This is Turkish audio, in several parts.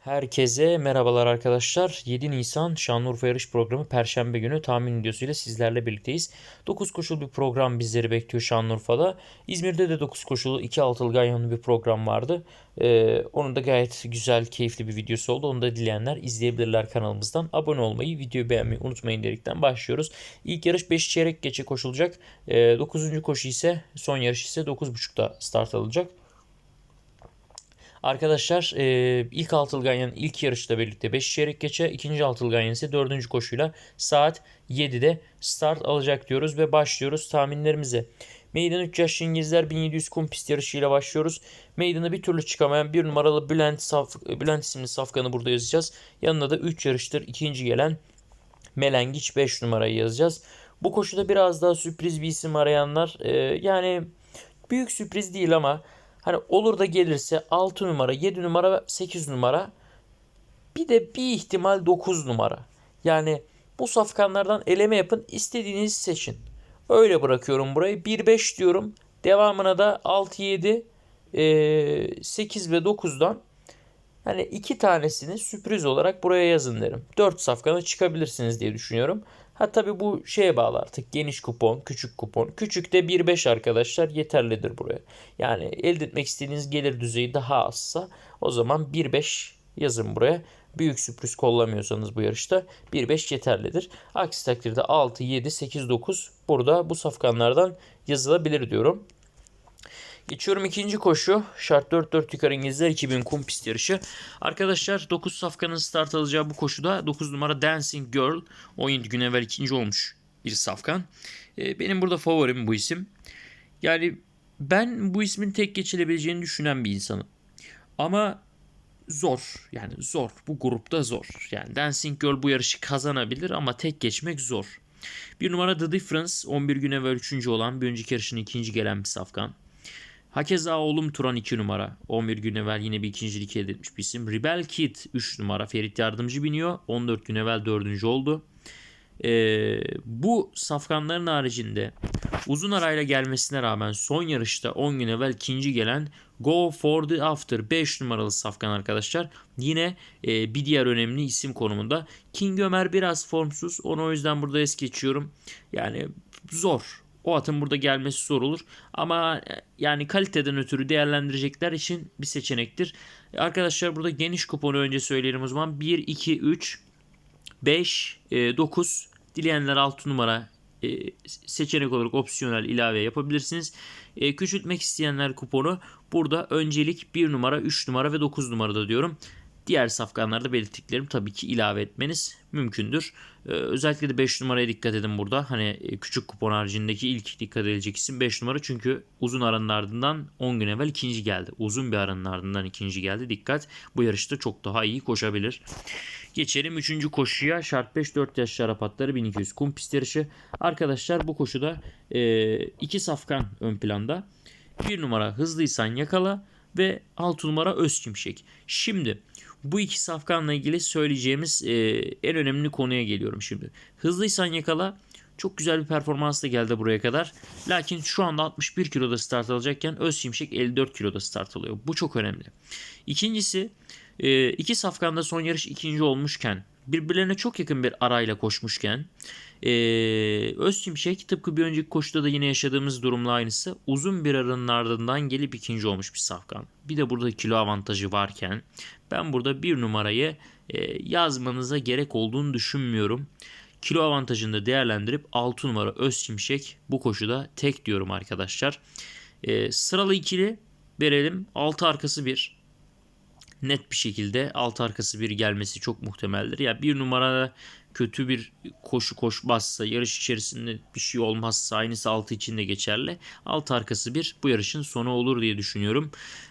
Herkese merhabalar arkadaşlar. 7 Nisan Şanlıurfa Yarış Programı Perşembe günü tahmin videosuyla sizlerle birlikteyiz. 9 koşulu bir program bizleri bekliyor Şanlıurfa'da. İzmir'de de 9 koşulu 2 altılı ganyanlı bir program vardı. Ee, onun da gayet güzel, keyifli bir videosu oldu. Onu da dileyenler izleyebilirler kanalımızdan. Abone olmayı, videoyu beğenmeyi unutmayın dedikten başlıyoruz. İlk yarış 5 çeyrek geçe koşulacak. Ee, 9. koşu ise son yarış ise 9.30'da start alacak. Arkadaşlar e, ilk altılı ganyanın ilk yarışla birlikte 5 çeyrek geçe, ikinci altılı ganyan ise 4. koşuyla saat 7'de start alacak diyoruz ve başlıyoruz tahminlerimize. Meydan 3 yaşlı İngilizler 1700 kum pist yarışıyla başlıyoruz. Meydana bir türlü çıkamayan bir numaralı Bülent, Saf, Bülent isimli safkanı burada yazacağız. Yanına da 3 yarıştır ikinci gelen Melengiç 5 numarayı yazacağız. Bu koşuda biraz daha sürpriz bir isim arayanlar e, yani büyük sürpriz değil ama Hani olur da gelirse 6 numara, 7 numara, 8 numara. Bir de bir ihtimal 9 numara. Yani bu safkanlardan eleme yapın. istediğinizi seçin. Öyle bırakıyorum burayı. 1-5 diyorum. Devamına da 6-7, 8 ve 9'dan hani iki tanesini sürpriz olarak buraya yazın derim. 4 safkana çıkabilirsiniz diye düşünüyorum. Ha tabi bu şeye bağlı artık geniş kupon, küçük kupon. Küçük de 1.5 arkadaşlar yeterlidir buraya. Yani elde etmek istediğiniz gelir düzeyi daha azsa o zaman 1.5 yazın buraya. Büyük sürpriz kollamıyorsanız bu yarışta 1.5 yeterlidir. Aksi takdirde 6, 7, 8, 9 burada bu safkanlardan yazılabilir diyorum. Geçiyorum ikinci koşu. Şart 4-4 yukarı İngilizler 2000 kum pist yarışı. Arkadaşlar 9 safkanın start alacağı bu koşuda 9 numara Dancing Girl 17 gün evvel ikinci olmuş bir safkan. Ee, benim burada favorim bu isim. Yani ben bu ismin tek geçilebileceğini düşünen bir insanım. Ama zor. Yani zor. Bu grupta zor. Yani Dancing Girl bu yarışı kazanabilir ama tek geçmek zor. Bir numara The Difference 11 gün evvel 3. olan bir önceki yarışın ikinci gelen bir safkan. Hakeza oğlum Turan 2 numara. 11 gün evvel yine bir ikincilik elde etmiş bir isim. Rebel Kid 3 numara. Ferit Yardımcı biniyor. 14 gün evvel 4. oldu. Ee, bu safkanların haricinde uzun arayla gelmesine rağmen son yarışta 10 gün evvel ikinci gelen Go for the After 5 numaralı safkan arkadaşlar. Yine e, bir diğer önemli isim konumunda. King Ömer biraz formsuz. Onu o yüzden burada es geçiyorum. Yani zor o atın burada gelmesi zor olur. Ama e, yani kaliteden ötürü değerlendirecekler için bir seçenektir. Arkadaşlar burada geniş kuponu önce söyleyelim o zaman. 1, 2, 3, 5, 9 dileyenler 6 numara e, seçenek olarak opsiyonel ilave yapabilirsiniz. E, küçültmek isteyenler kuponu burada öncelik 1 numara, 3 numara ve 9 numarada diyorum. Diğer safkanlarda belirttiklerim tabii ki ilave etmeniz mümkündür. Ee, özellikle de 5 numaraya dikkat edin burada. Hani e, küçük kupon haricindeki ilk dikkat edilecek isim 5 numara. Çünkü uzun aranın ardından 10 gün evvel ikinci geldi. Uzun bir aranın ardından ikinci geldi. Dikkat bu yarışta çok daha iyi koşabilir. Geçelim 3. koşuya. Şart 5 4 yaş şarap atları 1200 kum pist yarışı. Arkadaşlar bu koşuda e, iki safkan ön planda. 1 numara hızlıysan yakala ve 6 numara öz şimşek. Şimdi bu iki safkanla ilgili söyleyeceğimiz e, en önemli konuya geliyorum şimdi. Hızlıysan yakala çok güzel bir performansla geldi buraya kadar. Lakin şu anda 61 kiloda start alacakken Öz Şimşek 54 kiloda start alıyor. Bu çok önemli. İkincisi e, iki safkanda son yarış ikinci olmuşken birbirlerine çok yakın bir arayla koşmuşken ee, Öz tıpkı bir önceki koşuda da yine yaşadığımız durumla aynısı uzun bir aranın ardından gelip ikinci olmuş bir safkan. Bir de burada kilo avantajı varken ben burada bir numarayı e, yazmanıza gerek olduğunu düşünmüyorum. Kilo avantajını da değerlendirip 6 numara Öz Şimşek bu koşuda tek diyorum arkadaşlar. E, sıralı ikili verelim. 6 arkası 1 net bir şekilde alt arkası bir gelmesi çok muhtemeldir. Ya bir numara kötü bir koşu koşmazsa, yarış içerisinde bir şey olmazsa aynısı altı için de geçerli. Alt arkası bir bu yarışın sonu olur diye düşünüyorum.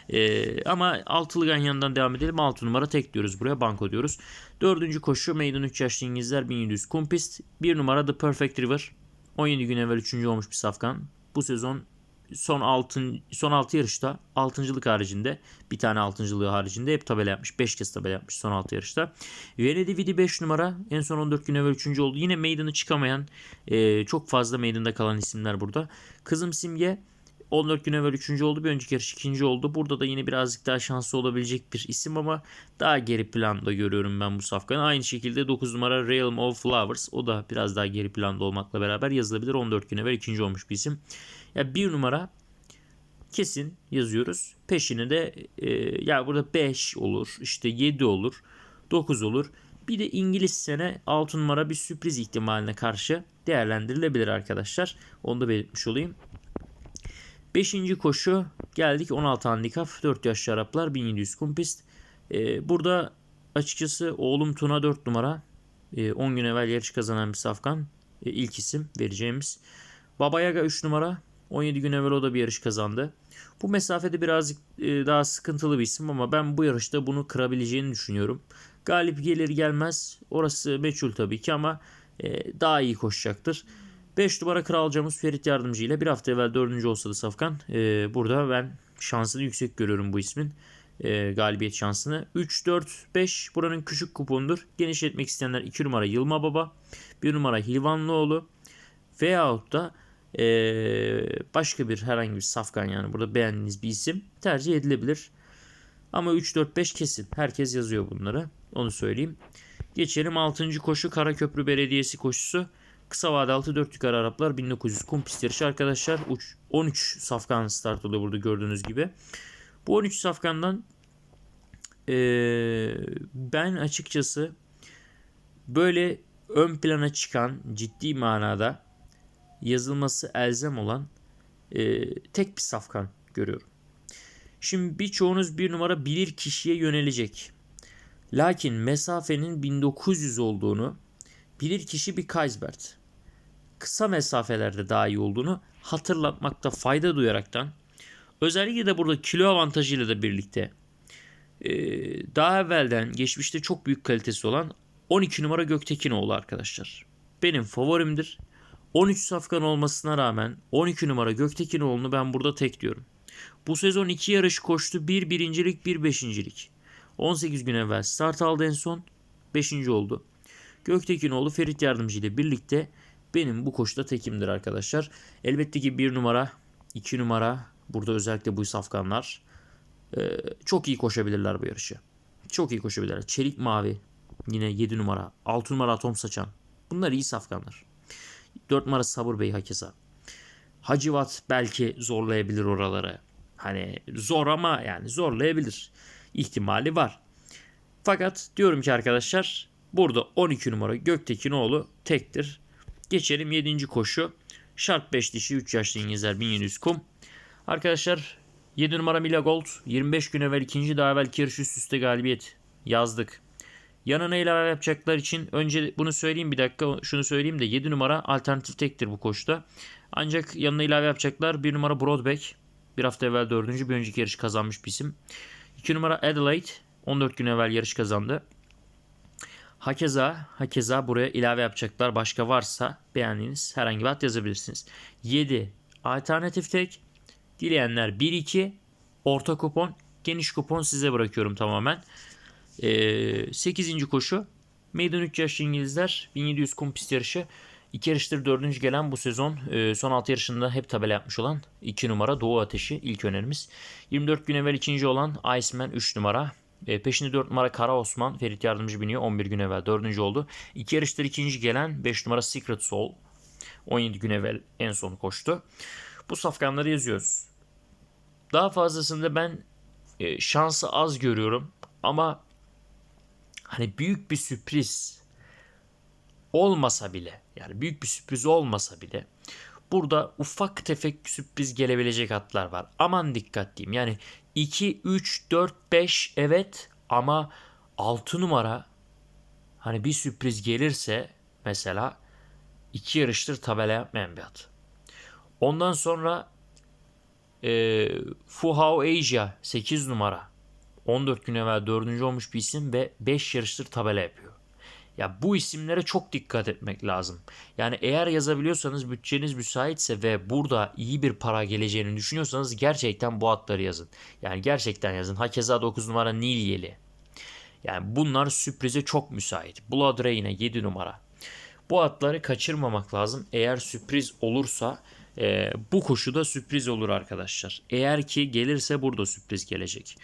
Ee, ama altılı ganyandan devam edelim. 6 numara tek diyoruz buraya banko diyoruz. Dördüncü koşu meydan 3 yaşlı İngilizler 1700 kumpist. Bir numara The Perfect River. 17 gün evvel 3. olmuş bir safkan. Bu sezon son altın son 6 yarışta altıncılık haricinde bir tane altıncılığı haricinde hep tabela yapmış. 5 kez tabela yapmış son 6 yarışta. Venedi Vidi 5 numara en son 14 gün evvel 3. oldu. Yine meydanı çıkamayan e, çok fazla meydanda kalan isimler burada. Kızım Simge 14 gün evvel 3. oldu. Bir önceki yarış 2. oldu. Burada da yine birazcık daha şanslı olabilecek bir isim ama daha geri planda görüyorum ben bu safkanı. Aynı şekilde 9 numara Realm of Flowers. O da biraz daha geri planda olmakla beraber yazılabilir. 14 gün evvel 2. olmuş bir isim. Ya bir numara kesin yazıyoruz. Peşine de e, ya burada 5 olur, işte 7 olur, 9 olur. Bir de İngiliz sene 6 numara bir sürpriz ihtimaline karşı değerlendirilebilir arkadaşlar. Onu da belirtmiş olayım. 5. koşu geldik 16 handikap 4 yaşlı Araplar 1700 kum pist. Ee, burada açıkçası oğlum Tuna 4 numara ee, 10 gün evvel yarış kazanan bir safkan ee, ilk isim vereceğimiz. Baba Yaga 3 numara 17 gün evvel o da bir yarış kazandı. Bu mesafede birazcık e, daha sıkıntılı bir isim ama ben bu yarışta bunu kırabileceğini düşünüyorum. Galip gelir gelmez orası meçhul tabii ki ama e, daha iyi koşacaktır. 5 numara kralcamız Ferit Yardımcı ile bir hafta evvel 4. olsa da Safkan. E, burada ben şansını yüksek görüyorum bu ismin. E, galibiyet şansını. 3, 4, 5 buranın küçük kupondur. Genişletmek isteyenler 2 numara Yılma Baba. 1 numara Hilvanlıoğlu. Veyahut da e, başka bir herhangi bir safkan yani burada beğendiğiniz bir isim tercih edilebilir. Ama 3, 4, 5 kesin. Herkes yazıyor bunları. Onu söyleyeyim. Geçelim 6. koşu Karaköprü Belediyesi koşusu. Kısa vade altı 4 yukarı Araplar 1900 kum pist yarışı arkadaşlar. 13 safkan start oluyor burada gördüğünüz gibi. Bu 13 safkandan ee, ben açıkçası böyle ön plana çıkan ciddi manada yazılması elzem olan e, tek bir safkan görüyorum. Şimdi birçoğunuz bir numara bilir kişiye yönelecek. Lakin mesafenin 1900 olduğunu bilir kişi bir Kaisbert. Kısa mesafelerde daha iyi olduğunu hatırlatmakta fayda duyaraktan özellikle de burada kilo avantajıyla da birlikte e, daha evvelden geçmişte çok büyük kalitesi olan 12 numara Göktekinoğlu arkadaşlar. Benim favorimdir. 13 safkan olmasına rağmen 12 numara Göktekinoğlu'nu ben burada tek diyorum. Bu sezon 2 yarış koştu. 1 bir birincilik, 1 bir beşincilik. 18 gün evvel start aldı en son. 5. oldu. Göktekinoğlu Ferit Yardımcı ile birlikte benim bu koşuda tekimdir arkadaşlar. Elbette ki 1 numara, 2 numara burada özellikle bu safkanlar e, çok iyi koşabilirler bu yarışı. Çok iyi koşabilirler. Çelik Mavi yine 7 numara, 6 numara Atom Saçan. Bunlar iyi safkanlar. 4 numara Sabır Bey hakeza. Hacivat belki zorlayabilir oraları. Hani zor ama yani zorlayabilir. İhtimali var. Fakat diyorum ki arkadaşlar burada 12 numara Göktekinoğlu tektir. Geçelim 7. koşu. Şart 5 dişi 3 yaşlı İngilizler 1700 kum. Arkadaşlar 7 numara Mila Gold 25 gün evvel ikinci daha evvelki yarış üst üste galibiyet yazdık. Yanına ilave yapacaklar için önce bunu söyleyeyim bir dakika şunu söyleyeyim de 7 numara alternatif tektir bu koşuda. Ancak yanına ilave yapacaklar 1 numara Broadback bir hafta evvel 4. bir önceki yarış kazanmış bir isim. 2 numara Adelaide 14 gün evvel yarış kazandı. Hakeza, hakeza buraya ilave yapacaklar. Başka varsa beğendiğiniz herhangi bir at yazabilirsiniz. 7 alternatif tek. Dileyenler 1-2 orta kupon. Geniş kupon size bırakıyorum tamamen. Ee, 8. koşu. Meydan 3 yaşlı İngilizler 1700 kum pist yarışı. İki yarıştır dördüncü gelen bu sezon e, son 6 yarışında hep tabela yapmış olan 2 numara Doğu Ateşi ilk önerimiz. 24 gün evvel ikinci olan Iceman 3 numara. E, peşinde 4 numara Kara Osman Ferit Yardımcı biniyor 11 gün evvel dördüncü oldu. İki yarıştır ikinci gelen 5 numara Secret Soul 17 gün evvel en son koştu. Bu safkanları yazıyoruz. Daha fazlasında ben e, şansı az görüyorum ama hani büyük bir sürpriz olmasa bile yani büyük bir sürpriz olmasa bile burada ufak tefek sürpriz gelebilecek atlar var. Aman dikkat diyeyim. Yani 2, 3, 4, 5 evet ama 6 numara hani bir sürpriz gelirse mesela iki yarıştır tabela yapmayan bir at. Ondan sonra e, Fuhao Asia 8 numara 14 gün evvel 4. olmuş bir isim ve 5 yarıştır tabela yapıyor. Ya bu isimlere çok dikkat etmek lazım. Yani eğer yazabiliyorsanız bütçeniz müsaitse ve burada iyi bir para geleceğini düşünüyorsanız gerçekten bu atları yazın. Yani gerçekten yazın. Hakeza 9 numara Nilyeli. Yani bunlar sürprize çok müsait. Blood Rain'e 7 numara. Bu atları kaçırmamak lazım. Eğer sürpriz olursa Ee, bu koşuda sürpriz olur arkadaşlar. Eğer ki gelirse burada sürpriz gelecek.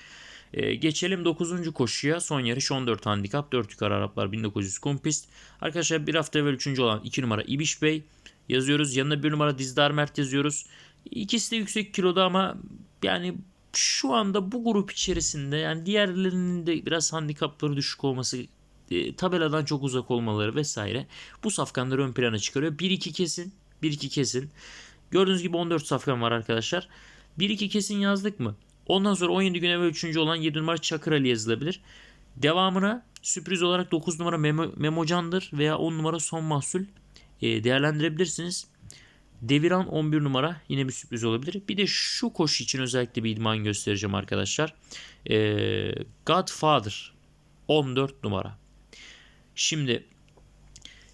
Ee, geçelim 9. koşuya. Son yarış 14 handikap. 4 yukarı Araplar 1900 kum pist. Arkadaşlar bir hafta evvel 3. olan 2 numara İbiş Bey yazıyoruz. Yanına 1 numara Dizdar Mert yazıyoruz. İkisi de yüksek kiloda ama yani şu anda bu grup içerisinde yani diğerlerinin de biraz handikapları düşük olması e, tabeladan çok uzak olmaları vesaire bu safkanları ön plana çıkarıyor. 1-2 kesin. 1-2 kesin. Gördüğünüz gibi 14 safkan var arkadaşlar. 1-2 kesin yazdık mı? Ondan sonra 17 gün evvel 3. olan 7 numara Çakır Ali yazılabilir. Devamına sürpriz olarak 9 numara Memo, Memocan'dır veya 10 numara Son Mahsul e, değerlendirebilirsiniz. Deviran 11 numara yine bir sürpriz olabilir. Bir de şu koşu için özellikle bir idman göstereceğim arkadaşlar. E, Godfather 14 numara. Şimdi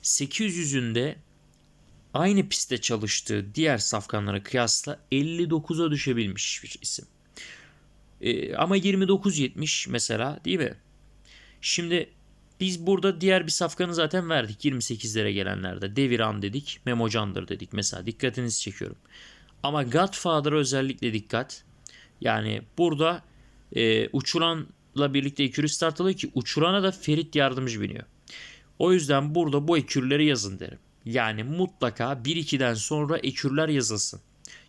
800'ünde aynı pistte çalıştığı diğer safkanlara kıyasla 59'a düşebilmiş bir isim. Ee, ama 29.70 mesela değil mi? Şimdi biz burada diğer bir safkanı zaten verdik 28'lere gelenlerde. Deviran dedik, Memocandır dedik mesela. Dikkatinizi çekiyorum. Ama Godfather'a özellikle dikkat. Yani burada e, uçuranla birlikte ekürü start alıyor ki uçurana da Ferit yardımcı biniyor. O yüzden burada bu ekürleri yazın derim. Yani mutlaka 1-2'den sonra ekürler yazılsın.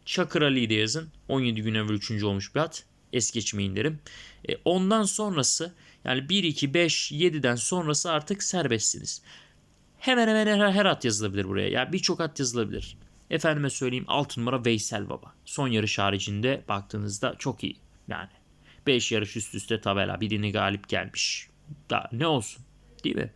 Çakır Ali'yi de yazın. 17 gün evvel 3. olmuş bir at. Es geçmeyin derim. E, ondan sonrası yani 1, 2, 5, 7'den sonrası artık serbestsiniz. Hemen hemen her, her at yazılabilir buraya. Yani birçok at yazılabilir. Efendime söyleyeyim 6 numara Veysel Baba. Son yarış haricinde baktığınızda çok iyi. Yani 5 yarış üst üste tabela. Birini galip gelmiş. Daha ne olsun değil mi?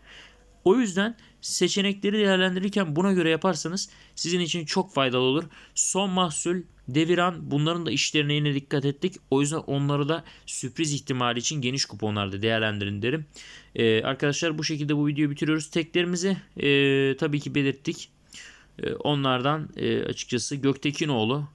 O yüzden seçenekleri değerlendirirken buna göre yaparsanız sizin için çok faydalı olur. Son mahsul, deviran bunların da işlerine yine dikkat ettik. O yüzden onları da sürpriz ihtimali için geniş kuponlarda değerlendirin derim. Ee, arkadaşlar bu şekilde bu videoyu bitiriyoruz. Teklerimizi e, tabii ki belirttik. E, onlardan e, açıkçası Göktekinoğlu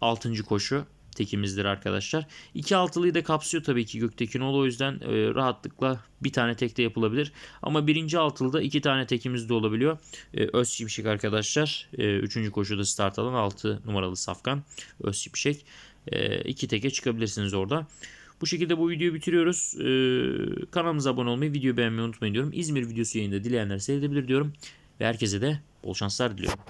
6. koşu tekimizdir arkadaşlar. İki altılıyı da kapsıyor tabii ki Göktekinoğlu o yüzden e, rahatlıkla bir tane tekte yapılabilir. Ama birinci altılıda iki tane tekimiz de olabiliyor. E, Öz Şimşek arkadaşlar. E, üçüncü koşuda start alan 6 numaralı Safkan. Öz Şimşek. E, iki teke çıkabilirsiniz orada. Bu şekilde bu videoyu bitiriyoruz. Ee, kanalımıza abone olmayı, videoyu beğenmeyi unutmayın diyorum. İzmir videosu yayında dileyenler seyredebilir diyorum. Ve herkese de bol şanslar diliyorum.